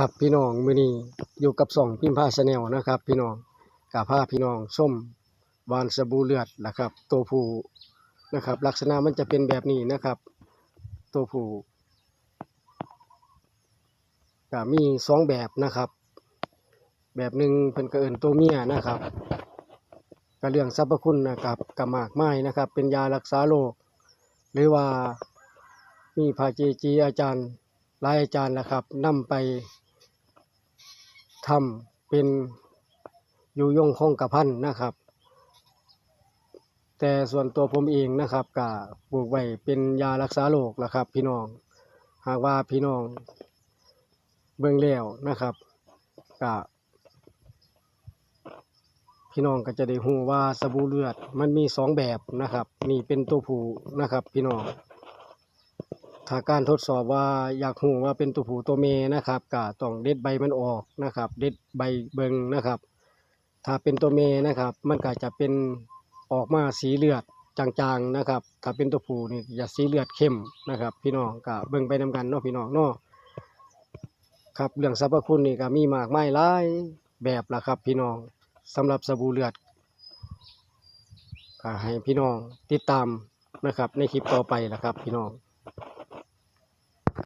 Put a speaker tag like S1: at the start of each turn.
S1: ครับพี่น้องมือนี้อยู่กับสองพิมพ์ผ้าชาแนลนะครับ พี่น้องกาผ้าพี่น้องส้มวานสบู่เลือดนะครับ ตัวผู้นะครับ ลักษณะมันจะเป็นแบบนี้นะครับ ตัวผู้ก็มีสองแบบนะครับ แบบหนึ่งเพิ่นก็เอินตัวเมียนะครับก็เรื่องสรรพคุณนะครับก็มากมายนะครับ เป็นยารักษาโรคหรือว่ามีพระเจจีอาจารย์หลายอาจารย์นะครับนำไป ทำเป็นอยู่ยงคงกระพันนะครับ แต่ส่วนตัวผมเองนะครับก็ปลูกไว้เป็นยารักษาโรคนะครับ พี่น้อง หากว่าพี่น้องเบิ่งแล้วนะครับก็พี่น้องก็จะได้ฮู้ว่าสบู่เลือดมันมีสองแบบนะครับ นี่เป็นตัวผู้นะครับ พี่น้อง ถ้าการทดสอบว่าอยากหูว่าเป็นตัวผู้ตัวเมนะครับก็ต้องเด็ดใบมันออกนะครับ เด็ดใบเบิงนะครับ ถ้าเป็นตัวเมนะครับ มันก็จะเป็นออกมาสีเลือดจางๆนะครับ ถ้าเป็นตัวผู้นี่จะสีเลือดเข้มนะครับ พี่น้องก็เบิ่งไปนำกันเนาะพี่น้องเนาะครับเรื่องสรรพคุณนี่ก็มีมากมายหลายแบบละครับ พี่น้องสำหรับสบู่เลือดก็ให้พี่น้องติดตามนะครับ ในคลิปต่อไปละครับ พี่น้อง